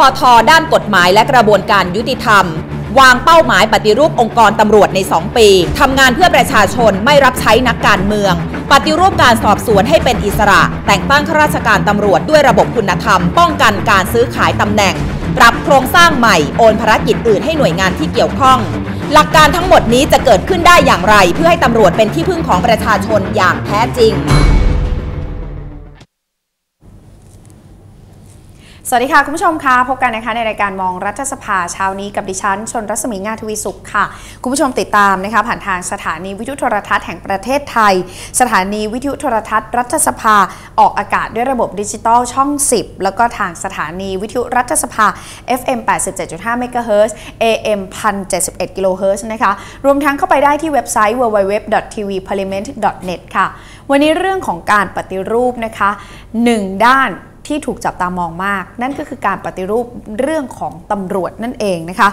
ปท ด้านกฎหมายและกระบวนการยุติธรรม วางเป้าหมายปฏิรูปองค์กรตำรวจใน 2 ปีทำงานเพื่อประชาชนไม่รับใช้นักการเมือง ปฏิรูปการสอบสวนให้เป็นอิสระ แต่งตั้งข้าราชการตำรวจด้วยระบบคุณธรรม ป้องกันการซื้อขายตำแหน่ง ปรับโครงสร้างใหม่โอนภารกิจอื่นให้หน่วยงานที่เกี่ยวข้อง หลักการทั้งหมดนี้จะเกิดขึ้นได้อย่างไร เพื่อให้ตำรวจเป็นที่พึ่งของประชาชนอย่างแท้จริง สวัสดีค่ะ คุณผู้ชมคะพบกันนะคะในรายการมองรัฐสภาเช้านี้กับดิฉัน ชนรัศมีงาทวีสุขค่ะ คุณผู้ชมติดตามนะคะผ่านทางสถานีวิทยุโทรทัศน์แห่งประเทศไทย สถานีวิทยุโทรทัศน์รัฐสภาออกอากาศด้วยระบบดิจิตอลช่อง 10 แล้วก็ทางสถานีวิทยุรัฐสภา FM 87.5 MHz AM 1071 kHz นะคะรวมทั้งเข้าไปได้ที่เว็บไซต์ www.tvparliament.net ค่ะ วันนี้เรื่องของการปฏิรูปนะคะหนึ่งด้าน ที่ถูกจับตามองมาก นั่นก็คือการปฏิรูปเรื่องของตำรวจนั่นเองนะคะ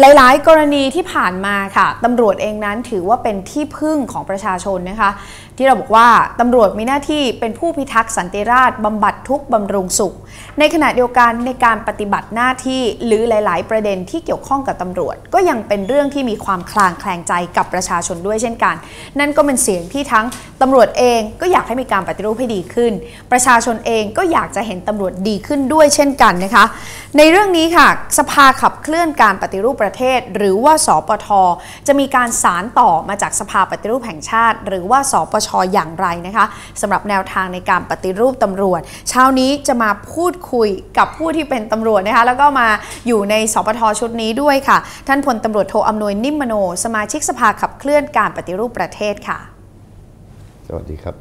หลาย ๆ กรณีที่ผ่านมาค่ะตำรวจเองนั้นถือว่าเป็นที่พึ่งของประชาชนนะคะที่เราบอกว่าตำรวจมีหน้าที่เป็นผู้พิทักษ์สันติราษฎร์บำบัดทุกข์บำรุงสุข ในขณะเดียวกันในการปฏิบัติหน้าที่หรือหลาย ๆ ประเด็นที่เกี่ยวข้องกับตำรวจ ก็ยังเป็นเรื่องที่มีความคลางแคลงใจกับประชาชนด้วยเช่นกัน นั่นก็เป็นเสียงที่ทั้งตำรวจเองก็อยากให้มีการปฏิรูปให้ดีขึ้น ประชาชนเองก็อยากจะเห็นตำรวจดีขึ้นด้วยเช่นกันนะคะ ในเรื่องนี้ค่ะ สภาขับเคลื่อนการปฏิรูปประเทศ หรือว่าสปท จะมีการสารต่อมาจากสภาปฏิรูปแห่งชาติ หรือว่าสปชอย่างไรนะคะสำหรับแนวทางในการปฏิรูปตำรวจ เช้านี้จะมาพูดคุยกับผู้ที่เป็นตำรวจนะคะแล้วก็มาอยู่ในสปทชุดนี้ด้วยค่ะ ท่านพลตำรวจโทอำนวยนิ่มมโน สมาชิกสภาขับเคลื่อนการปฏิรูปประเทศค่ะ สวัสดีครับ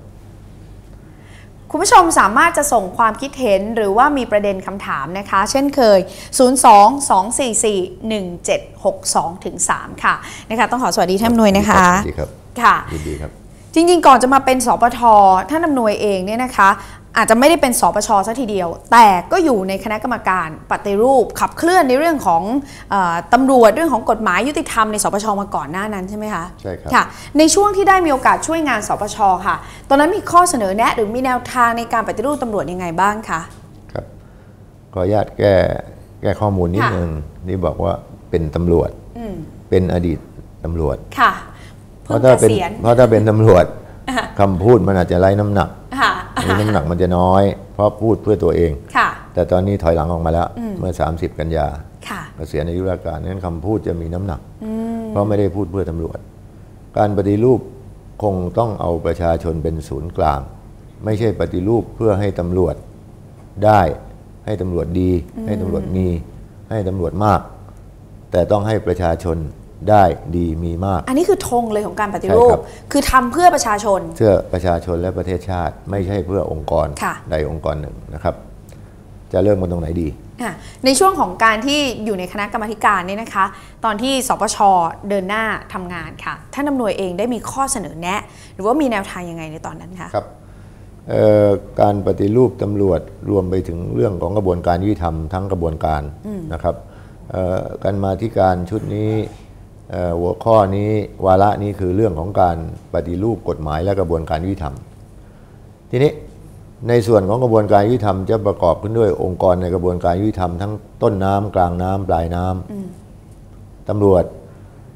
คุณผู้ชมสามารถจะส่งความคิดเห็นหรือว่ามีประเด็นคำถามนะคะ เช่นเคย 02-244-1762ถึง3ค่ะนะคะต้องขอสวัสดีท่านอำนวยนะคะ สวัสดีครับ ค่ะยินดีครับ จริงๆ ก่อนจะมาเป็นสปทท่านอำนวยเองเนี่ยนะคะ อาจจะไม่ได้เป็นสปชซะทีเดียว แต่ก็อยู่ในคณะกรรมการปฏิรูป ขับเคลื่อนในเรื่องของเออตำรวจเรื่องของกฎหมายยุติธรรมในสปชมาก่อนหน้านั้นใช่ไหมคะใช่ครับค่ะในช่วงที่ได้มีโอกาสช่วยงานสปชค่ะ ตอนนั้นมีข้อเสนอแนะหรือมีแนวทางในการปฏิรูปตำรวจยังไงบ้างคะครับขออนุญาตแก้แก้ข้อมูลนิดค่ะนึงที่บอกว่าเป็นตำรวจอืมเป็นอดีตตำรวจค่ะ เพเพิ่งราะถ้าเกเป็นษียณเพราะถ้าเป็นตำรวจคำพูดมันอาจจะไร้น้ำหนักค่ะมีน้ำหนักมันจะน้อย เพราะพูดเพื่อตัวเองค่ะแต่ตอนนี้ถอยหลังออกมาแล้ว เมื่อ 30 กันยาค่ะเกษียณอายุราชการนั้นคำพูดจะมีน้ำหนัก เพราะไม่ได้พูดเพื่อตำรวจ การปฏิรูปคงต้องเอาประชาชนเป็นศูนย์กลาง ไม่ใช่ปฏิรูปเพื่อให้ตำรวจได้ให้ตำรวจดี ให้ตำรวจมี ให้ตำรวจมาก แต่ต้องให้ประชาชน ได้ดีมีมาก อันนี้คือธงเลยของการปฏิรูใช่ปครับคือทำเพื่อประชาชน เพื่อประชาชนและประเทศชาติ ไม่ใช่เพื่อองค์กรค่ะใดองค์กรหนึ่งนะครับ จะเริ่มกันตรงไหนดีอะในช่วงของการที่อยู่ในคณะกรรมาธิการเนี่ยนะคะ ตอนที่สปชเดินหน้าทำงานค่ะท่านอำนวยเองได้มีข้อเสนอแนะ หรือว่ามีแนวทางยังไงในตอนนั้นคะครับเอ่อการปฏิรูปตำรวจรวมไปถึงเรื่องของกระบวนการยุติธรรมทั้งกระบวนการนะครับเอ่อการมาที่การชุดนี้เอ่อ หัวข้อนี้วาระนี้คือเรื่องของการปฏิรูปกฎหมายและกระบวนการยุติธรรม ทีนี้ในส่วนของกระบวนการยุติธรรมจะประกอบขึ้นด้วยองค์กรในกระบวนการยุติธรรมทั้งต้นน้ำกลางน้ำปลายน้ำตำรวจ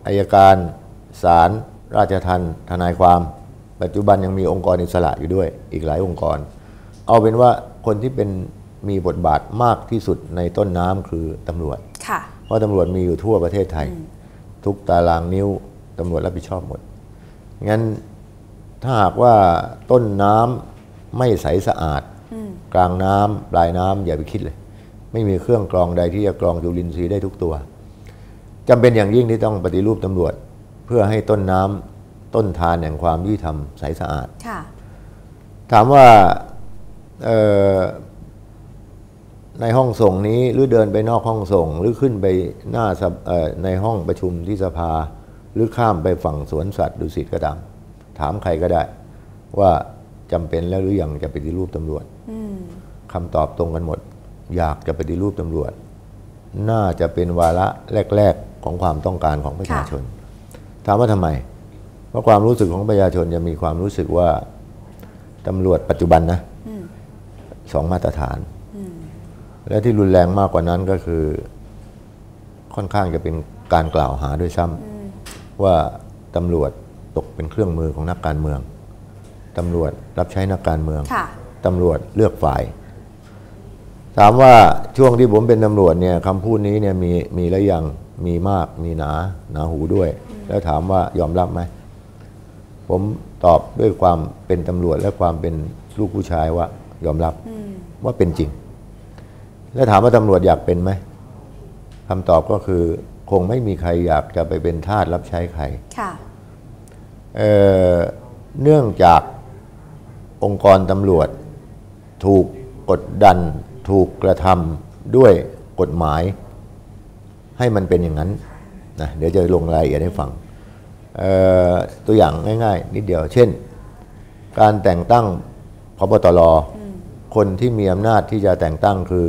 อายการศาลราชทัณฑ์ทนายความ ปัจจุบันยังมีองค์กรอิสระอยู่ด้วย อีกหลายองค์กร เอาเป็นว่าคนที่เป็นมีบทบาทมากที่สุดในต้นน้ำคือตำรวจค่ะเพราะตำรวจมีอยู่ทั่วประเทศไทย ทุกตารางนิ้วตำรวจรับผิดชอบหมด งั้นถ้าหากว่าต้นน้ำไม่ใสสะอาด กลางน้ำปลายน้ำอย่าไปคิดเลย ไม่มีเครื่องกรองใดที่จะกรองจุลินทรีย์ได้ทุกตัวจำเป็นอย่างยิ่งที่ต้องปฏิรูปตำรวจ เพื่อให้ต้นน้ำต้นทานแห่งความยุติธรรมใสสะอาดค่ะถามว่าเอ่อ ในห้องส่งนี้หรือเดินไปนอกห้องส่ง หรือขึ้นไปหน้าสภเอ่อในห้องประชุมที่สภา หรือข้ามไปฝั่งสวนสัตว์ดุสิตก็ตามถามใครก็ได้ ว่าจำเป็นแล้วหรือยังจะปฏิรูปตำรวจคำตอบตรงกันหมด อยากจะปฏิรูปตำรวจ น่าจะเป็นวาระแรก ๆของความต้องการของประชาชน ถามว่าทำไม เพราะความรู้สึกของประชาชนจะมีความรู้สึกว่าตำรวจปัจจุบันนะสองมาตรฐาน และที่รุนแรงมากกว่านั้นก็คือ ค่อนข้างจะเป็นการกล่าวหาด้วยซ้ำว่าตำรวจตกเป็นเครื่องมือของนักการเมืองตำรวจรับใช้นักการเมืองค่ะตำรวจเลือกฝ่าย ถามว่าช่วงที่ผมเป็นตำรวจเนี่ยคำพูดนี้เนี่ยมีมีแล้วยังมีมากมีหนาหนาหูด้วย แล้วถามว่ายอมรับไหมผมตอบด้วยความเป็นตำรวจและความเป็นลูกผู้ชายว่ายอมรับว่าเป็นจริง แล้วถามว่าตำรวจอยากเป็นไหมคำตอบก็คือคงไม่มีใครอยากจะไปเป็นทาสรับใช้ใครค่ะเอ่อเนื่องจากองค์กรตำรวจ ถูกกดดัน ถูกกระทำด้วยกฎหมาย ให้มันเป็นอย่างนั้นนะเดี๋ยวจะลงรายละเอียดให้ฟังเอ่อตัวอย่างง่ายๆ นิดเดียว เช่น การแต่งตั้งพบตรคนที่มีอำนาจที่จะแต่งตั้งคือ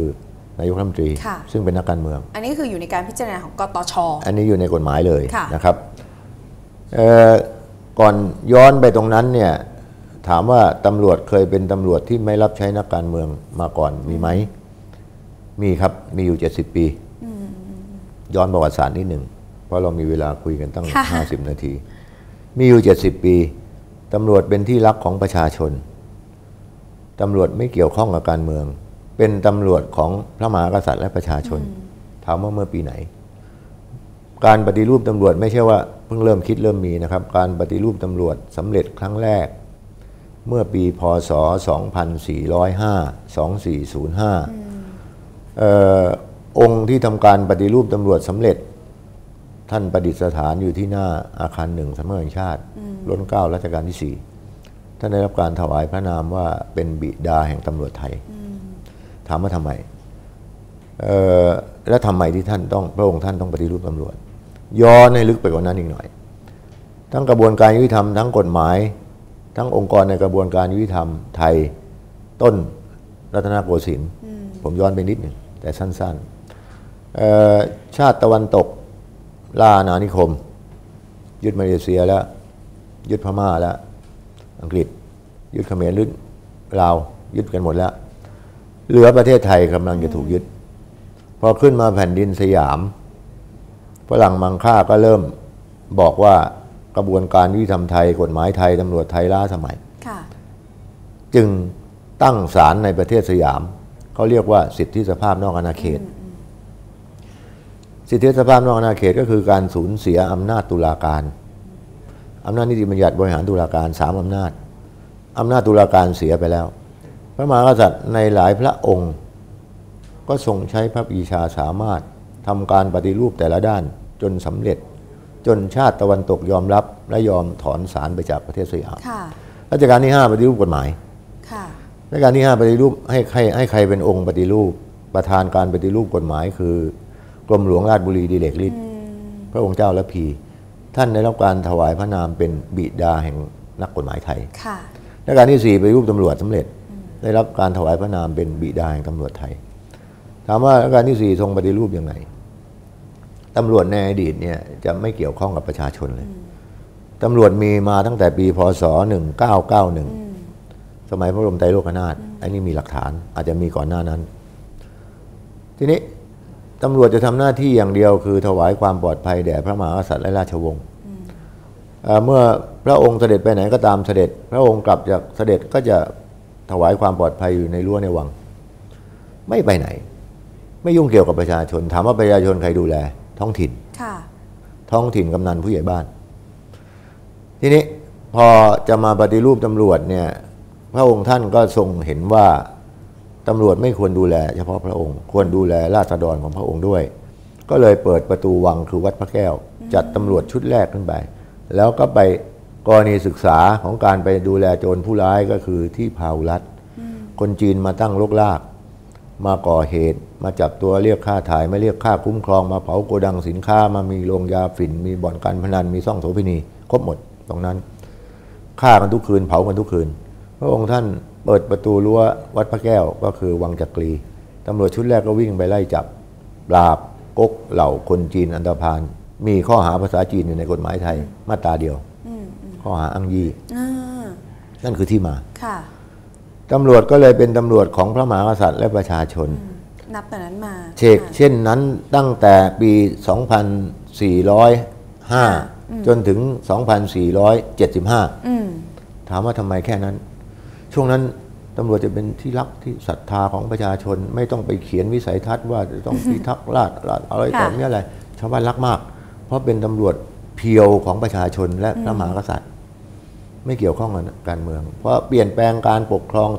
นายกรัฐมนตรีค่ะซึ่งเป็นนักการเมือง อันนี้คืออยู่ในการพิจารณาของกตช อันนี้อยู่ในกฎหมายเลยค่ะนะครับเอ่อก่อนย้อนไปตรงนั้นเนี่ยถามว่าตำรวจเคยเป็นตำรวจที่ไม่รับใช้นักการเมืองมาก่อนมีไหม มีครับมีอยู่ 70 ปี ย้อนประวัติศาสตร์นิดหนึ่ง เพราะเรามีเวลาคุยกันตั้งค่ะ50 นาที มีอยู่ 70 ปีตำรวจเป็นที่รักของประชาชนตำรวจไม่เกี่ยวข้องกับการเมือง เป็นตำรวจของพระมหากษัตริย์และประชาชนถามว่าเมื่อปีไหน การปฏิรูปตำรวจไม่ใช่ว่าเพิ่งเริ่มคิดเริ่มมีนะครับ การปฏิรูปตำรวจสำเร็จครั้งแรก เมื่อปีพศ 2405 2405เอ่อองค์ที่ทำการปฏิรูปตำรวจสำเร็จ ท่านประดิษฐานอยู่ที่หน้าอาคารหนึ่งสำนักงานแห่งชาติล้นเกล้ารัชกาลที่สี่ท่านได้รับการถวายพระนามว่าเป็นบิดาแห่งตำรวจไทย ถามว่าทำไมเอ่อแล้วทำไมที่ท่านต้องพระองค์ท่านต้องปฏิรูปตำรวจ ย้อนให้ลึกไปกว่านั้นอีกหน่อย ทั้งกระบวนการยุติธรรมทั้งกฎหมาย ทั้งองค์กรในกระบวนการยุติธรรมไทยต้นรัตนโกสินทร์ผมย้อนไปนิดหนึ่งแต่สั้นๆเอ่อชาติตะวันตกล่าอาณานิคม ยึดมาเลเซียแล้ว ยึดพม่าแล้ว อังกฤษ ยึดเขมรลึกลาวยึดกันหมดแล้ว เหลือประเทศไทยกำลังจะถูกยึด พอขึ้นมาแผ่นดินสยามฝรั่งมังค่าก็เริ่มบอกว่ากระบวนการยุติธรรมไทย กฎหมายไทยตำรวจไทยล้าสมัยค่ะจึงตั้งศาลในประเทศสยามเขาเรียกว่าสิทธิสภาพนอกอาณาเขต สิทธิสภาพนอกอาณาเขตก็คือการสูญเสียอำนาจตุลาการอำนาจนิติบัญญัติบริหารตุลาการสามอำนาจอำนาจตุลาการเสียไปแล้ว พระมหากษัตริย์ในหลายพระองค์ ก็ทรงใช้พระปรีชาสามารถทำการปฏิรูปแต่ละด้านจนสำเร็จ จนชาติตะวันตกยอมรับ และยอมถอนศาลไปจากประเทศสยามค่ะรัชกาลที่ 5 ปฏิรูปกฎหมายค่ะรัชกาลที่ 5 ปฏิรูปให้ใครให้ใครเป็นองค์ปฏิรูปประธานการปฏิรูปกฎหมาย คือกรมหลวงราชบุรีดีเลกฤทธิ์พระองค์เจ้าละพี ท่านได้รับการถวายพระนามเป็นบิดาแห่งนักกฎหมายไทยค่ะรัชกาลที่ 4 ปฏิรูปตำรวจสำเร็จ ได้รับการถวายพระนามเป็นบิดาแห่งตำรวจไทย ถามว่ารัชกาลที่4ทรงปฏิรูปยังไงตำรวจในอดีตเนี่ยจะไม่เกี่ยวข้องกับประชาชนเลยตำรวจมีมาตั้งแต่ปีพศ 1991 สมัยพระบรมไตรโลกนาถอันนี้มีหลักฐานอาจจะมีก่อนหน้านั้น ทีนี้ตำรวจจะทำหน้าที่อย่างเดียวคือถวายความปลอดภัยแด่พระมหากษัตริย์และราชวงศ์เอ่อเมื่อพระองค์เสด็จไปไหนก็ตามเสด็จ พระองค์กลับจากเสด็จก็จะ ถวายความปลอดภัยอยู่ในรั้วในวัง ไม่ไปไหน ไม่ยุ่งเกี่ยวกับประชาชน ถามว่าประชาชนใครดูแล ท้องถิ่นค่ะท้องถิ่นกำนันผู้ใหญ่บ้าน ทีนี้พอจะมาปฏิรูปตำรวจเนี่ย พระองค์ท่านก็ทรงเห็นว่าตำรวจไม่ควรดูแล เฉพาะพระองค์ ควรดูแลราษฎรของพระองค์ด้วย ก็เลยเปิดประตูวังคือวัดพระแก้ว จัดตำรวจชุดแรกขึ้นไป แล้วก็ไป กรณีศึกษาของการไปดูแลโจรผู้ร้ายก็คือที่พาหุรัตน์คนจีนมาตั้งลกลาก มาก่อเหตุ มาจับตัวเรียกค่าถ่าย ไม่เรียกค่าคุ้มครอง มาเผาโกดังสินค้ามามีโรงยาฝิ่น มีบ่อนการพนันมีซ่องโสเภณีครบหมดตรงนั้นฆ่ากันทุกคืนเผากันทุกคืน พระองค์ท่านเปิดประตูรั้ววัดพระแก้วก็คือวังจักรีตำรวจชุดแรกก็วิ่งไปไล่จับปราบกกเหล่าคนจีนอันธพาลมีข้อหาภาษาจีนอยู่ในกฎหมายไทยมาตราเดียว ข้อหาอ้างยี่อ่านั่นคือที่มาค่ะตำรวจก็เลยเป็นตำรวจของพระมหากษัตริย์และประชาชน นับแต่นั้นมาเชกเช่นนั้นตั้งแต่ปี 2405 จนถึง 2475อืมถามว่าทำไมแค่นั้น ช่วงนั้นตำรวจจะเป็นที่รักที่ศรัทธาของประชาชน ไม่ต้องไปเขียนวิสัยทัศน์ว่าจะต้องพิทักษ์ราษฎร์ราษฎร์อะไรต่อค่ะมีอะไรชาวบ้านรักมาก เพราะเป็นตำรวจ เพียวของประชาชนและพระมหากษัตริย์ ไม่เกี่ยวข้องกับการเมือง เพราะเปลี่ยนแปลงการปกครอง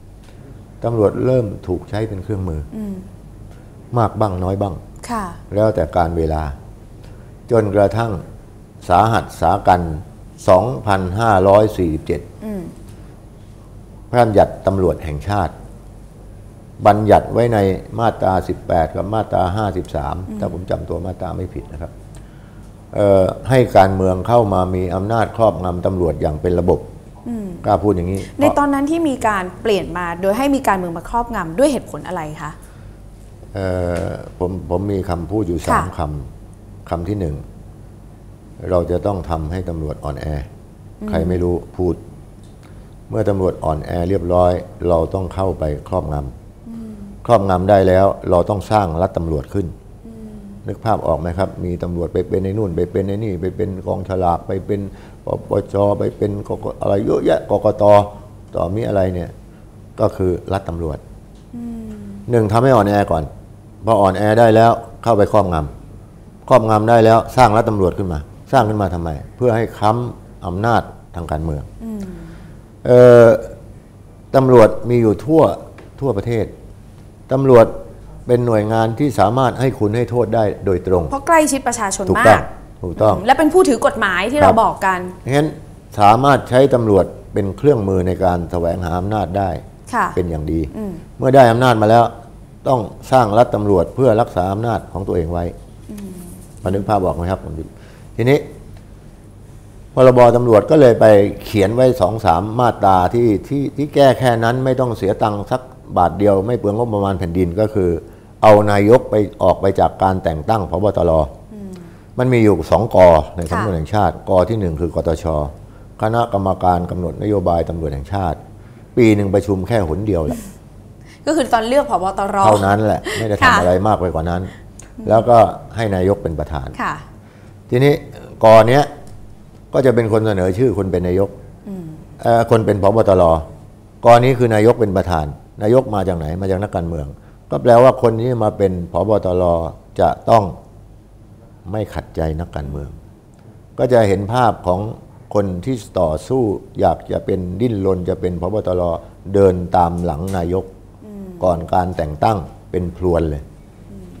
2475ตำรวจเริ่มถูกใช้เป็นเครื่องมืออมากบ้างน้อยบ้างค่ะแล้วแต่การเวลา จนกระทั่งสาหัสสากัน 2547อืมพระราชบัญญัติตำรวจแห่งชาติ บัญญัติไว้ในมาตรา 18 กับมาตรา 53 ถ้าผมจำตัวมาตราไม่ผิดนะครับเอ่อ ให้การเมืองเข้ามามีอำนาจครอบงำตำรวจอย่างเป็นระบบกล้าพูดอย่างนี้ ในตอนนั้นที่มีการเปลี่ยนมาโดยให้มีการเมืองมาครอบงำด้วยเหตุผลอะไรคะเอ่อผมผมมีคำพูดอยู่สามค่ะคำคำที่หนึ่งเราจะต้องทำให้ตำรวจอ่อนแอ ใครไม่รู้พูด เมื่อตำรวจอ่อนแอเรียบร้อย เราต้องเข้าไปครอบงำครอบงำได้แล้ว เราต้องสร้างรัฐตำรวจขึ้น นึกภาพออกไหมครับ มีตำรวจไปเป็นในนู่น ไปเป็นในนี่ ไปเป็นกองฉลากไปเป็นปปชไปเป็นกกอะไรเยอะแยะกกตต่อมีอะไรเนี่ย ก็คือรัฐตำรวจหนึ่งทำให้อ่อนแอก่อนพออ่อนแอได้แล้วเข้าไปครอบงำครอบงำได้แล้วสร้างรัฐตำรวจขึ้นมา สร้างขึ้นมาทำไม เพื่อให้ค้ำอำนาจทางการเมืองเอ่อตำรวจมีอยู่ทั่วทั่วประเทศตำรวจ เป็นหน่วยงานที่สามารถให้คุณให้โทษได้โดยตรง เพราะใกล้ชิดประชาชนถูกมาต้องก ถูกต้อง และเป็นผู้ถือกฎหมายที่ครัเราบบอกกัน งั้นสามารถใช้ตำรวจเป็นเครื่องมือในการแสวงหาอำนาจได้ ค่ะ เป็นอย่างดีเมื่อได้อำนาจมาแล้ว ต้องสร้างรัฐตำรวจเพื่อรักษาอำนาจของตัวเองไว้มานึกภาพบอกไหมครับผมทีนี้พรบตำรวจก็เลยไปเขียนไว้สองสามมาตราที่ที่ที่แก้แค่นั้นไม่ต้องเสียตังค์สักบาทเดียว ไม่เปลืองงบประมาณแผ่นดินก็คือ เอานายกไปออกไปจากการแต่งตั้งพบตรมันมีอยู่สองกอในสำนวนแห่งชาติกอที่หนึ่งคือกตชคณะกรรมการกำหนดนโยบายตำรวจแห่งชาติ ปีหนึ่งประชุมแค่หนเดียวแหละก็คือตอนเลือกผบตรเท่านั้นแหละ ไม่ได้ค่ะทำอะไรมากไปกว่านั้น แล้วก็ให้นายกเป็นประธานค่ะ ทีนี้กอเนี้ยก็จะเป็นคนเสนอชื่อคนเป็นนายกเอ่อคนเป็นพบตรกอนี้คือนายกเป็นประธาน นายกมาจากไหนมาจากนักการเมือง ก็แปลว่าคนนี้มาเป็นพบตรจะต้องไม่ขัดใจนักการเมือง ก็จะเห็นภาพของคนที่ต่อสู้อยากจะเป็นดิ้นรนจะเป็นพบตรเดินตามหลังนายก ก่อนการแต่งตั้งเป็นพลวนเลย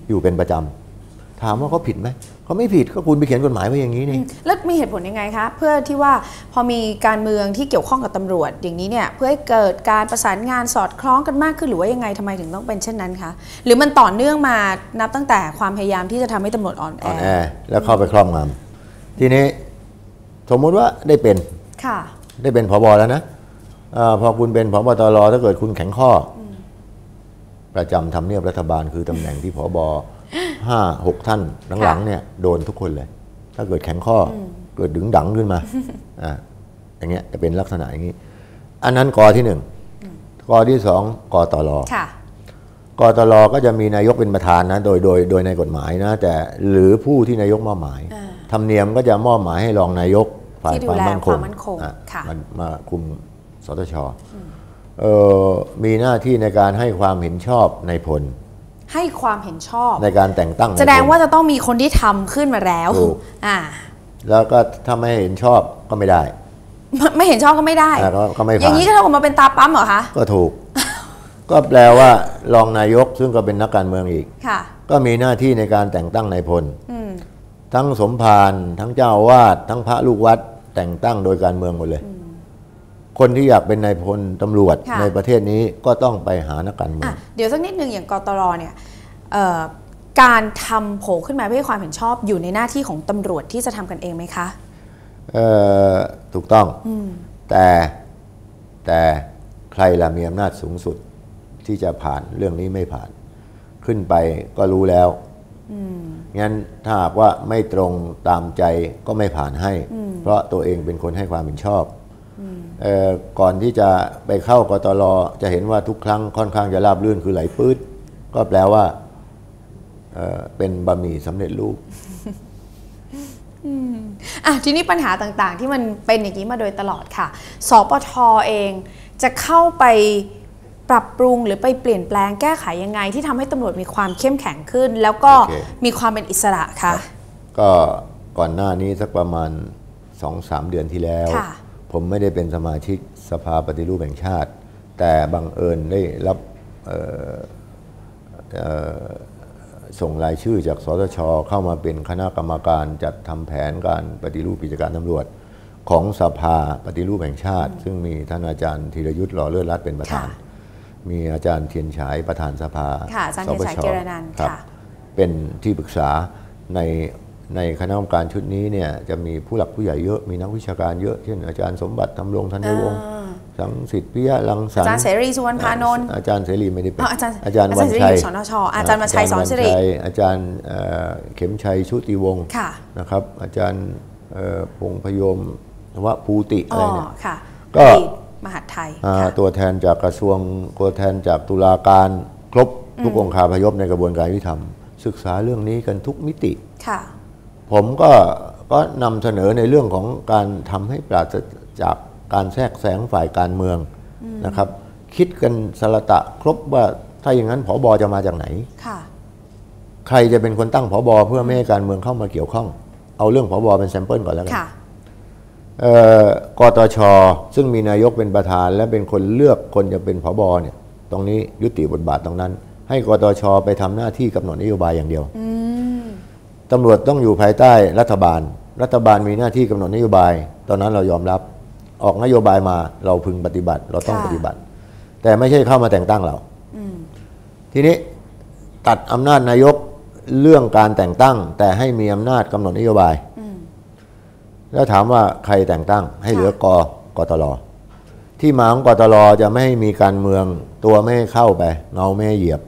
อยู่เป็นประจำ ถามว่าเขาผิดไหม เขาไม่ผิดก็คุณไปเขียนกฎหมายไว้อย่างนี้นี่แล้วมีเหตุผลยังไงคะเพื่อที่ว่าพอมีการเมืองที่เกี่ยวข้องกับตำรวจอย่างนี้เนี่ยเพื่อให้เกิดการประสานงานสอดคล้องกันมากขึ้นหรือว่ายังไงทำไมถึงต้องเป็นเช่นนั้นคะหรือมันต่อเนื่องมานับตั้งแต่ความพยายามที่จะทำให้ตำรวจอ่อนแออ่อนแอแล้วเข้าไปครอบงำทีนี้สมมุติว่าได้เป็นค่ะได้เป็นผบแล้วนะอาพอคุณเป็นผบตรถ้าเกิดคุณแข็งข้ออประจำทำเนียบรัฐบาลคือตำแหน่งที่ผบ ห้าหกท่านหลังๆเนี่ยโดนทุกคนเลย ถ้าเกิดแข็งข้ออเกิดดึงดังขึ้นมาอ่าอย่างเงี้ยจะเป็นลักษณะอย่างนี้ อันนั้นกอที่หนึ่งกอที่สองกตรค่ะกตรก็จะมีนายกเป็นประธานนะโดยโดยโดยในกฎหมายนะ แต่หรือผู้ที่นายกมอบหมายอ่าธรรมเนียมก็จะมอบหมายให้รองนายกฝ่ายที่ดูความแลมั่นคควางมมั่นคงอะค่ะมามาคุมสตชเอ่อมีหน้าที่ในการให้ความเห็นชอบในพล ให้ความเห็นชอบ ในการแต่งตั้งนยพลแสดงว่าจะต้องมีคนที่ทำขึ้นมาแล้วถูกอ่า แล้วก็ถ้าไม่เห็นชอบก็ไม่ได้ ไม่ไม่เห็นชอบก็ไม่ได้อะก็ก็ไม่อย่าผ่างนนี้ก็เท่ากับมาเป็นตาปั๊มเหรอคะก็ถูก ก็แปลว่ารองนายกซึ่งก็เป็นนักการเมืองอีกค่ะ ก็มีหน้าที่ในการแต่งตั้งนายพลอืมทั้งสมภารทั้งเจ้าอาวาสทั้งพระลูกวัดแต่งตั้งโดยการเมืองหมดเลย คนที่อยากเป็นนายพลตำรวจค่ะ ในประเทศนี้ก็ต้องไปหานักการเมืออะง เดี๋ยวสักนิดหนึ่งอย่างกตรเนี่ยเอ่อการทำโผล่ขึ้นมาเพื่อให้ความเห็นชอบอยู่ในหน้าที่ของตำรวจที่จะทำกันเองไหมคะ เอ่อถูกต้องแต่แต่ใครละมีอำนาจสูงสุดที่จะผ่านเรื่องนี้ไม่ผ่าน ขึ้นไปก็รู้แล้วงั้นถ้าหากว่าไม่ตรงตามใจก็ไม่ผ่านให้ เพราะตัวเองเป็นคนให้ความเห็นชอบเออ ก่อนที่จะไปเข้ากตลจะเห็นว่าทุกครั้งค่อนข้างจะราบรื่นคือไหลปื๊ดก็แปลว่าเอ่อเป็นบะหมี่สำเร็จรูปอะทีนี้ปัญหาต่างๆ ที่มันเป็นอย่างนี้มาโดยตลอดค่ะ สปทเองจะเข้าไปปรับปรุงหรือไปเปลี่ยนแปลงแก้ไขยังไง ที่ทำให้ตำรวจมีความเข้มแข็งขึ้น แล้วก็โอเคมีความเป็นอิสระคะก็ก่อนหน้านี้สักประมาณสองสามเดือนที่แล้วค่ะ ผมไม่ได้เป็นสมาชิกสภาปฏิรูปแห่งชาติ แต่บังเอิญได้รับเอ่อเอ่อส่งรายชื่อจากสตชเข้ามาเป็นคณะกรรมการจัดทำแผนการปฏิรูปกิจการตำรวจ ของสภาปฏิรูปแห่งชาติ ซึ่งมีท่านอาจารย์ธีรยุทธ์หล่อเลิศรัตน์เป็นประธานค่ะมีอาจารย์เทียนฉายประธานสภาค่ะอาจารย์เทียนฉายสปชเจรนันท์ครับค่ะเป็นที่ปรึกษาใน ในคณะกรรมการชุดนี้เนี่ยจะมีผู้หลักผู้ใหญ่เยอะมีนักวิชาการเยอะเช่นอาจารย์สมบัติทำรงธัญวงศ์อ่าสังสิทธิ์พิยะรังสรรอาจารย์ค์เสรีสุวรรณพานนท์อาจารย์เสรีไม่ได้เป็นอ๋ออาจารย์อาจารย์อาจารย์วันชัยเสรีอยู่สนชอาจารย์วันชัยสอนสิริาจาย์วันชัยอาจารย์เอ่อเข็มชัยชุติวงศ์ค่ะนะครับ อาจารย์เอ่อพงษ์พยมวภูติอะอ๋ไรอเนี่ยค่ะก็อดีตมหาดไทยอ่าค่ะตัวแทนจากกระทรวงตัวแทนจากตุลาการครบทุกองค์คาพยพในกระบวนการยุติธรรม ศึกษาเรื่องนี้กันทุกมิติค่ะ ผมก็ก็นำเสนอในเรื่องของการทำให้ปราศจากการแทรกแซงฝ่ายการเมืองนะครับ คิดกันสละตะครบว่าถ้าอย่างนั้นผอบอจะมาจากไหนค่ะใครจะเป็นคนตั้งผอบอเพื่อไม่ให้การเมืองเข้ามาเกี่ยวข้อง เอาเรื่องผอบอเป็นแซมเปิลก่อนแล้วกันค่ะเอ่อกตช ซึ่งมีนายกเป็นประธาน และเป็นคนเลือกคนจะเป็นผบเนี่ย ตรงนี้ยุติบทบาทตรงนั้น ให้กตช ไปทำหน้าที่กำหนดนโยบายอย่างเดียว ตำรวจต้องอยู่ภายใต้รัฐบาล รัฐบาลมีหน้าที่กำหนดนโยบาย ตอนนั้นเรายอมรับ ออกนโยบายมาเราพึงปฏิบัติ เราต้องค่ะปฏิบัติ แต่ไม่ใช่เข้ามาแต่งตั้งเราทีนี้ตัดอำนาจนายกเรื่องการแต่งตั้ง แต่ให้มีอำนาจกำหนดนโยบายแล้วถามว่าใครแต่งตั้ง ให้เหลือกกตลที่มาของกตลจะไม่ให้มีการเมืองตัวไม่ให้เข้าไปเงาไม่ให้เหยียบ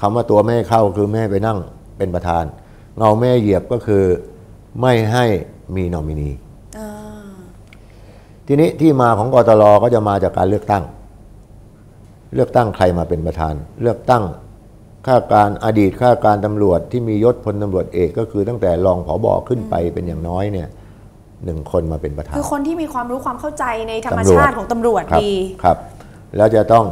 คำว่าตัวไม่ให้เข้าคือไม่ให้ไปนั่งเป็นประธาน เงาไม่ให้เหยียบก็คือไม่ให้มีนอมินีทีนี้ที่มาของกตลก็จะมาจากการเลือกตั้ง เลือกตั้งใครมาเป็นประธาน เลือกตั้งข้าการอดีตข้าการตำรวจที่มียศพลตำรวจเอกก็คือตั้งแต่รองผอบอขึ้นไปเป็นอย่างน้อยเนี่ยหนึ่งคนมาเป็นประธาน คือคนที่มีความรู้ความเข้าใจในธรรมตำรวจชาติของตำรวจครับดีครับ แล้วจะต้อง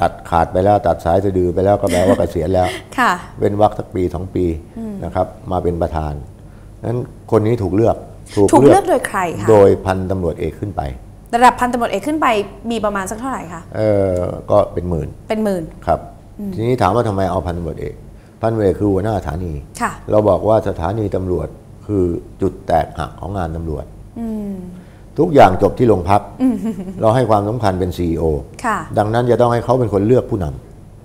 ตัดขาดไปแล้วตัดสายสะดือไปแล้วก็แปลว่าเกษียณแล้วค่ะเว้นวักสักปีสองปีนะครับมาเป็นประธานนั้นคนนี้ถูกเลือกถูกเลือกโดยใครคะโดยพันตำรวจเอกขึ้นไประดับพันตำรวจเอกขึ้นไปมีประมาณสักเท่าไหร่คะ เออก็เป็นหมื่น เป็นหมื่น ครับ ทีนี้ถามว่าทำไมเอาพันตำรวจเอก พันตำรวจเอกคือหัวหน้าสถานีค่ะเราบอกว่าสถานีตำรวจคือจุดแตกหักของงานตำรวจ ทุกอย่างจบที่โรงพัก เราให้ความสำคัญเป็น CEO ค่ะดังนั้นจะต้องให้เขาเป็นคนเลือกผู้น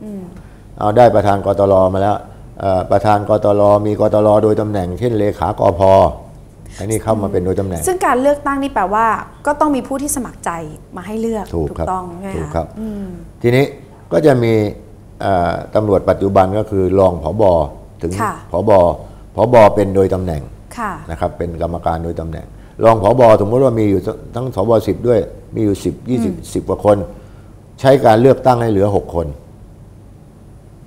ำเอาได้ประธานกตลมาแล้วเอ่อประธานกตลมีกตลโดยตำแหน่ง เช่นเลขากพอันนี้เข้ามาเป็นโดยตำแหน่ง ซึ่งการเลือกตั้งนี่แปลว่า ก็ต้องมีผู้ที่สมัครใจมาให้เลือกถูกครับต้องใช่ไหมถูกคะครับทีนี้ก็จะมีเอ่อตำรวจปัจจุบันก็คือรองผบถึงค่ะผบผบเป็นโดยตำแหน่งค่ะนะครับเป็นกรรมการโดยตำแหน่ง รองผบสมมติว่ามีอยู่ทั้งสบสิบด้วย มีอยู่สิบยี่สิบสิบกว่าคน ใช้การเลือกตั้งให้เหลือหกคน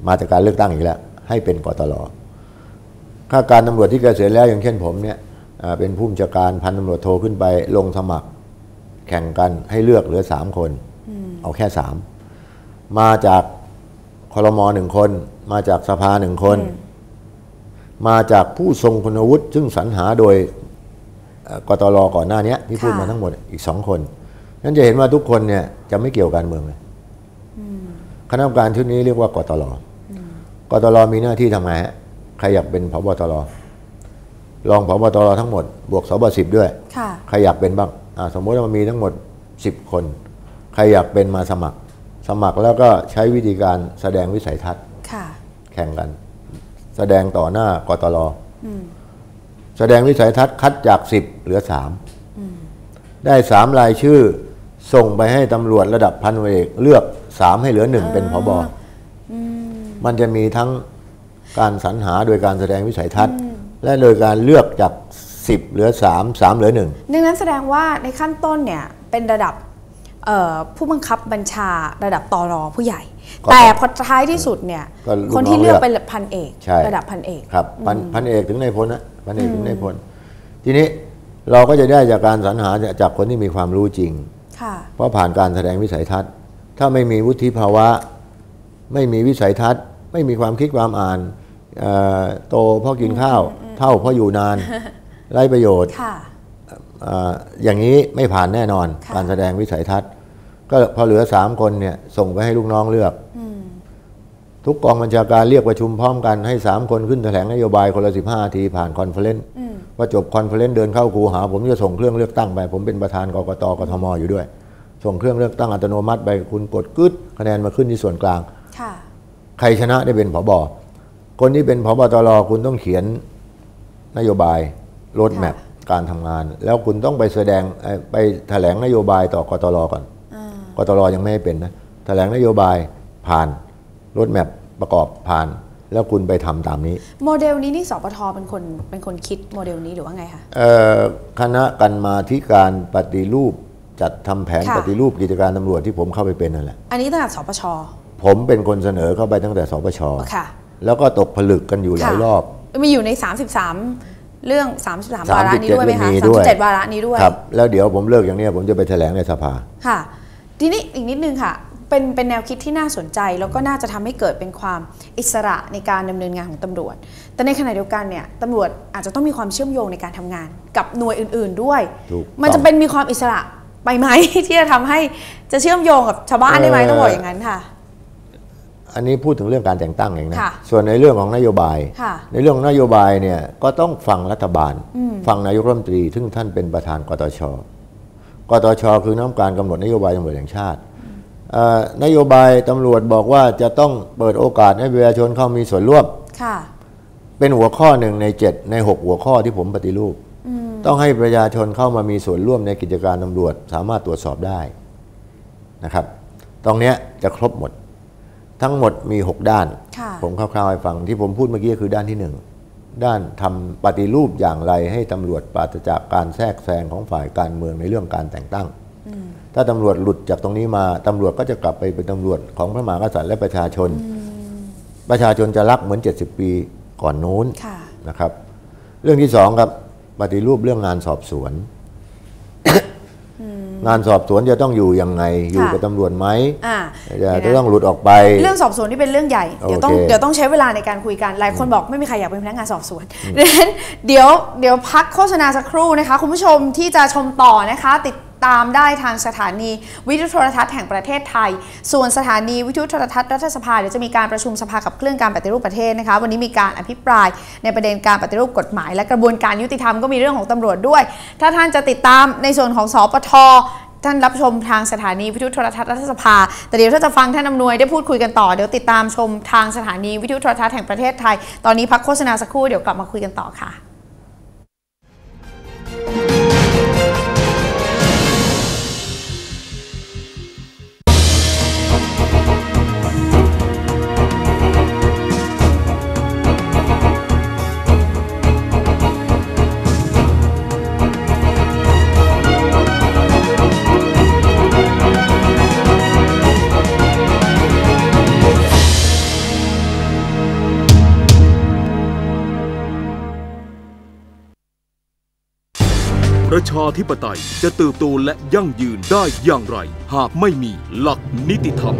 มาจากการเลือกตั้งอีกแล้ว ให้เป็นกตลข้าการตำรวจที่เกษียณแล้วอย่างเช่นผมเนี่ยอ่าเป็นผู้บัญชาการพันตำรวจโทขึ้นไปลงสมัคร แข่งกันให้เลือกเหลือสามคน เอาแค่สามมาจากคอรมอหนึ่งคน มาจากสภาหนึ่งคน มาจากผู้ทรงคุณวุฒิซึ่งสรรหาโดยเอ่อ กตลก่อนหน้าเนี้ยที่พูดค่ะมาทั้งหมดอีกสองคน นั้นจะเห็นว่าทุกคนเนี่ยจะไม่เกี่ยวการเมืองเลยคณะกรรมการชุดนี้เรียกว่ากตลกตลมีหน้าที่ทำไงฮะใครอยากเป็นพบตรรองพบตรทั้งหมด บวกสบสิบด้วยค่ะใครอยากเป็นบ้างอ่าสมมติว่ามันมีทั้งหมด10คน ใครอยากเป็นมาสมัคร สมัครแล้วก็ใช้วิธีการแสดงวิสัยทัศน์ค่ะแข่งกัน แสดงต่อหน้ากตล แสดงวิสัยทัศน์คัดจาก10เหลือ3ได้3รายชื่อ ส่งไปให้ตำรวจระดับพันตำรวจเอกเลือก3ให้เหลือ1เป็นพบมันจะมีทั้งการสรรหาโดยการแสดงวิสัยทัศน์ และโดยการเลือกจาก10เหลือ3 3เหลือ1ดังนั้นแสดงว่าในขั้นต้นเนี่ยเป็นระดับเอ่อผู้บังคับบัญชาระดับตอรอผู้ใหญ่ก็แต่พอท้ายที่สุดเนี่ยก็ลูกน้องคนที่เลือกเลือกเป็นพันเอกใช่ระดับพันเอกครับพันพันเอกถึงในายพลนะ พันเอกถึงในายพลทีนี้เราก็จะได้จากการสรรหาจากคนที่มีความรู้จริงค่ะเพราะผ่านการแสดงวิสัยทัศน์ ถ้าไม่มีวุฒิภาวะ ไม่มีวิสัยทัศน์ ไม่มีความคิดความอ่านเอ่อโตเพราะกินข้าว เท่าเพราะอยู่นานไร้ประโยชน์ค่ะเอ่ออย่างนี้ไม่ผ่านแน่นอนค่ะการแสดงวิสัยทัศน์ ก็พอเหลือสามคนเนี่ยส่งไปให้ลูกน้องเลือก ทุกกองบัญชาการเรียกประชุมพร้อมกันให้สามคนขึ้นแถลงนโยบายคนละสิบห้านาทีผ่านคอนเฟอเรนซ์พอจบคอนเฟอเรนซ์เดินเข้าคูหา ผมจะส่งเครื่องเลือกตั้งไป ผมเป็นประธานกกตกทมอยู่ด้วย ส่งเครื่องเลือกตั้งอัตโนมัติไปคุณกดกึดคะแนนมาขึ้นที่ส่วนกลางค่ะใครชนะได้เป็นผบคนที่เป็นผบตรคุณต้องเขียนนโยบายรถแมพการทำงาน แล้วคุณต้องไปแสดงเอ่อไปแถลงนโยบายต่อกตรก่อนกตรยังไม่ให้เป็นนะแถลงนโยบายผ่าน รถแมพประกอบผ่าน แล้วคุณไปทำตามนี้ โมเดลนี้นี่สปทเป็นคนเป็นคนคิดโมเดลนี้หรือว่าไงคะเอ่อคณะกรรมาธิการปฏิรูปจัดทำแผนค่ะปฏิรูปกิจการตำรวจที่ผมเข้าไปเป็นนั่นแหละ อันนี้ตั้งแต่สปช ผมเป็นคนเสนอเข้าไปตั้งแต่สปชค่ะ แล้วก็ตกผลึกกันอยู่หลายค่ะรอบ มีอยู่ใน 33 เรื่อง 33 วาระนี้ด้วยไหมคะมีด้วย37 วาระนี้ด้วย ครับ แล้วเดี๋ยวผมเลิกอย่างเนี้ยผมจะไปแถลงในสภา ค่ะ ทีนี้อีกนิดนึงค่ะ เป็นเป็นแนวคิดที่น่าสนใจ แล้วก็น่าจะทำให้เกิดเป็นความอิสระในการดำเนินงานของตำรวจ แต่ในขณะเดียวกันเนี่ยตำรวจอาจจะต้องมีความเชื่อมโยงในการทำงาน กับหน่วยอื่น ๆด้วยถูกต้องมันจะเป็นมีความอิสระไปไหมที่จะทำให้จะเชื่อมโยงกับชาวบ้านได้ไหมเอ่อต้องบอกอย่างนั้นค่ะ อันนี้พูดถึงเรื่องการแต่งตั้งเองนะค่ะส่วนในเรื่องของนโยบายค่ะในเรื่องของนโยบายเนี่ยก็ต้องฟังรัฐบาล ฟังนายกรัฐมนตรีซึ่งท่านเป็นประธานกตชกตชคือน้ำการกำหนดนโยบายตำรวจแห่งชาติเอ่อ นโยบายตำรวจบอกว่าจะต้องเปิดโอกาสให้ประชาชนเข้ามีส่วนร่วมค่ะเป็นหัวข้อหนึ่งใน7ใน6หัวข้อที่ผมปฏิรูป ต้องให้ประชาชนเข้ามามีส่วนร่วมในกิจการตำรวจ สามารถตรวจสอบได้นะครับ ตรงเนี้ยจะครบหมด ทั้งหมดมี 6 ด้านค่ะผมคร่าวๆให้ฟังที่ผมพูดเมื่อกี้คือด้านที่ 1 ด้านทำปฏิรูปอย่างไรให้ตำรวจปราศจากการแทรกแซงของฝ่ายการเมืองในเรื่องการแต่งตั้ง ถ้าตำรวจหลุดจากตรงนี้มาตำรวจก็จะกลับไปเป็นตำรวจของพระมหากษัตริย์และประชาชน ประชาชนจะรักเหมือน 70 ปีก่อนนู้นค่ะนะครับ เรื่องที่สองครับปฏิรูปเรื่องงานสอบสวน งานสอบสวนจะต้องอยู่ยังไงอยู่กับตำรวจไหมอ่าจะเดี๋ยวนะจะต้องหลุดออกไป เรื่องสอบสวนที่เป็นเรื่องใหญ่เดี๋ยวต้องโอเคเดี๋ยวต้องใช้เวลาในการคุยกันหลายคนบอกไม่มีใครอยากเป็นพนักงานสอบสวนดังนั้นเดี๋ยวเดี๋ยวพักโฆษณาสักครู่นะคะ คุณผู้ชมที่จะชมต่อนะคะ ติด ตามได้ทางสถานีวิทยุโทรทัศน์แห่งประเทศไทย ส่วนสถานีวิทยุโทรทัศน์รัฐสภาเดี๋ยวจะมีการประชุมสภากับเครื่องการปฏิรูปประเทศนะคะ วันนี้มีการอภิปรายในประเด็นการปฏิรูปกฎหมาย และกระบวนการยุติธรรมก็มีเรื่องของตำรวจด้วย ถ้าท่านจะติดตามในส่วนของสปทท่านรับชมทางสถานีวิทยุโทรทัศน์รัฐสภา แต่เดี๋ยวถ้าจะฟังท่านอำนวยได้พูดคุยกันต่อ เดี๋ยวติดตามชมทางสถานีวิทยุโทรทัศน์แห่งประเทศไทย ตอนนี้พักโฆษณาสักครู่ เดี๋ยวกลับมาคุยกันต่อค่ะ ประชาธิปไตยจะเติบโตและยั่งยืนได้อย่างไร หากไม่มีหลักนิติธรรม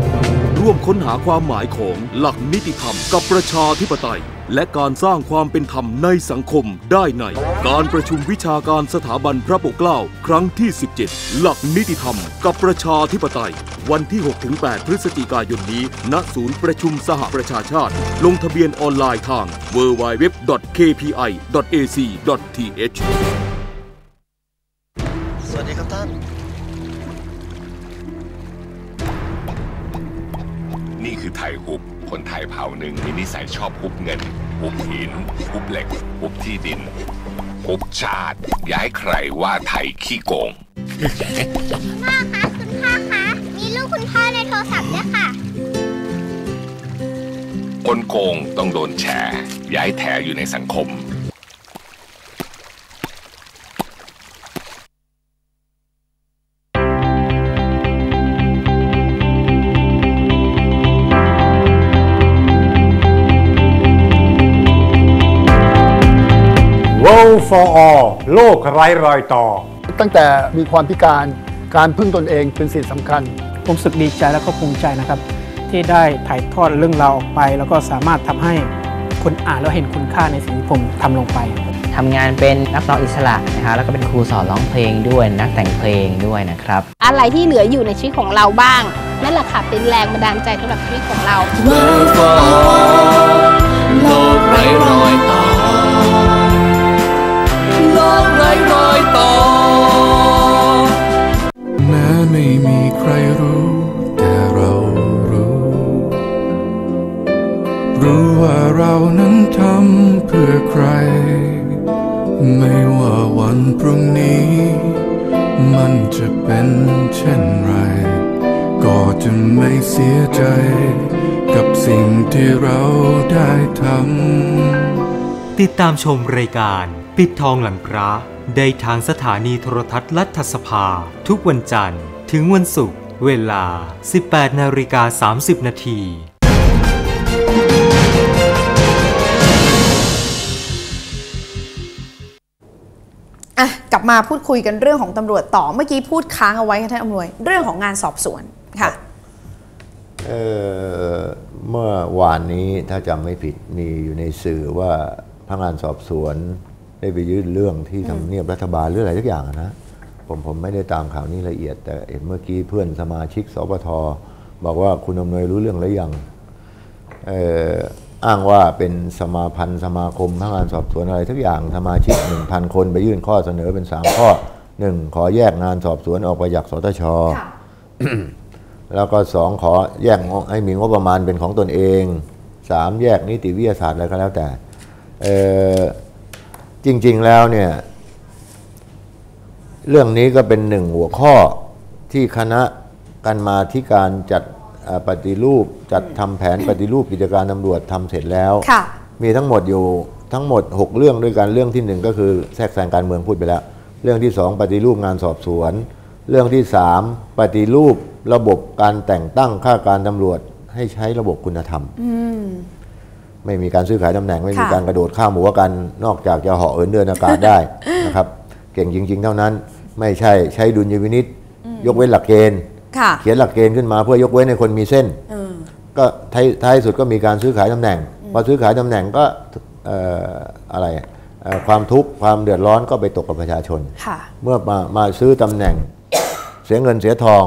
ร่วมค้นหาความหมายของหลักนิติธรรมกับประชาธิปไตย และการสร้างความเป็นธรรมในสังคมได้ใน การประชุมวิชาการสถาบันพระปกเกล้าครั้งที่ 17 หลักนิติธรรม กับประชาธิปไตย วันที่ 6-8 พฤศจิกายนนี้ ณศูนย์ประชุมสหประชาชาติ ลงทะเบียนออนไลน์ทาง www.kpi.ac.th ไทยฮุบ คนไทยเผ่าหนึ่งมีนิสัยชอบฮุบเงินฮุบหินฮุบเหล็กฮุบที่ดินฮุบชาติอย่าให้ใครว่าไทยขี้โกงพ่อคะคุณพ่อคะมีรูปคุณพ่อในโทรศัพท์ด้วยค่ะ คนโกงต้องโดนแฉอย่าให้แถอยู่ในสังคม for all โลกไร้รอยต่อ ตั้งแต่มีความพิการการพึ่งตนเองเป็นสิ่งสำคัญ ผมรู้สึกดีใจและก็ภูมิใจนะครับ ที่ได้ถ่ายทอดเรื่องราวออกไป แล้วก็สามารถทำให้คนอ่านแล้วเห็นคุณค่าในสิ่งที่ผมทำลงไป ทำงานเป็นนักร้องอิสระนะคะแล้วก็เป็นครูสอนร้องเพลงด้วยนักแต่งเพลงด้วยนะครับ อะไรที่เหลืออยู่ในชีวิตของเราบ้าง นั่นแหละค่ะเป็นแรงบันดาลใจสำหรับชีวิตของเราโลกไร้รอยต่อ โลกไร้รอยต่อ แม้ไม่มีใครรู้ แต่เรารู้ รู้ว่าเรานั้นทำเพื่อใคร ไม่ว่าวันพรุ่งนี้ มันจะเป็นเช่นไร ก็จะไม่เสียใจ กับสิ่งที่เราได้ทำติดตามชมรายการ ปิดทองหลังพระได้ทางสถานีโทรทัศน์รัฐสภา ทุกวันจันทร์ ถึงวันศุกร์เวลา 18นาฬิกา30 นาทีอะกลับมาพูดคุยกันเรื่องของตำรวจต่อเมื่อกี้พูดค้างเอาไว้ค่ะท่านอำนวย เรื่องของงานสอบสวนค่ะเอ่อเมื่อวานนี้ถ้าจำไม่ผิดมีอยู่ในสื่อว่าพนักงานสอบสวน ได้ไปยื่นเรื่องที่ทำเนียบรัฐบาลเรื่องอะไรทุกอย่างอะนะผมผมไม่ได้ตามข่าวนี้ละเอียด แต่เห็นเมื่อกี้เพื่อนสมาชิกสปทบอกว่าคุณอำนวยรู้เรื่องแล้วยังเอ่ออ้างว่าเป็นสมาพันธ์สมาคมพนักงานสอบสวนอะไรทุกอย่างสมาชิก 1,000 คนไปยื่นข้อเสนอเป็น 3 ข้อ 1. ขอแยกงานสอบสวนออกไปจากสตชแล้วก็สองขอแยกงบให้มีงบประมาณเป็นของตนเองสามแยกนิติวิทยาศาสตร์อะไรก็แล้วแต่เอ่อ จริง ๆแล้วเนี่ย เรื่องนี้ก็เป็นหนึ่งหัวข้อที่คณะกันมาที่การจัดเอ่อปฏิรูปจัดทำแผนปฏิรูปกิจการตำรวจทำเสร็จแล้วค่ะมีทั้งหมดอยู่ทั้งหมด 6 เรื่องด้วยกันเรื่องที่หนึ่งก็คือแทรกแซงการเมืองพูดไปแล้ว เรื่องที่สองปฏิรูปงานสอบสวน เรื่องที่สามปฏิรูประบบการแต่งตั้งข้าการตำรวจให้ใช้ระบบคุณธรรมอืม ไม่มีการซื้อขายตำแหน่ง ไม่มีค่ะการกระโดดข้ามหัวกัน นอกจากจะเหาะเอินเดินอากาศได้นะครับ เก่งจริง ๆ เท่านั้น ไม่ใช่ใช้ดุลยพินิษยกเว้นหลักเกณฑ์ค่ะเขียนหลักเกณฑ์ขึ้นมาเพื่อยกเว้นในคนมีเส้นเออก็ท้ายท้ายสุดก็มีการซื้อขายตำแหน่งพอซื้อขายตำแหน่งก็เอ่ออะไรเอ่อความทุกข์ความเดือดร้อนก็ไปตกกับประชาชนค่ะเมื่อมามาซื้อตำแหน่ง เสียเงินเสียทอง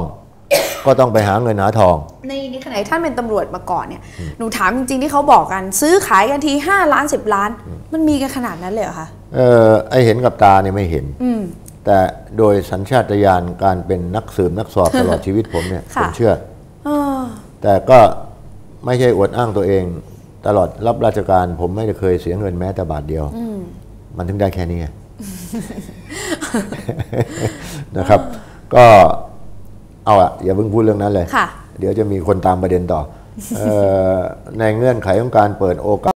ก็ต้องไปหาเงินหาทอง ในในขณะที่ท่านเป็นตำรวจมาก่อนเนี่ยหนูถามจริงๆที่เขาบอกกัน ซื้อขายกันที 5 ล้าน 10 ล้าน มันมีกันขนาดนั้นเลยเหรอคะเออไอเห็นกับตาเนี่ยไม่เห็นอืมแต่โดยสัญชาตญาณการเป็นนักสืบนักสอบตลอดชีวิตผมเนี่ยค่ะผมเชื่อเออแต่ก็ไม่ใช่อวดอ้างตัวเอง ตลอดรับราชการผมไม่ได้เคยเสียเงินแม้แต่บาทเดียวอืมมันถึงได้แค่นี้ไงนะครับ ก็ เอาอะอย่าเพิ่งพูดเรื่องนั้นเลยค่ะเดี๋ยวจะมีคนตามประเด็นต่อเออในเงื่อนไขของการเปิดโอกาส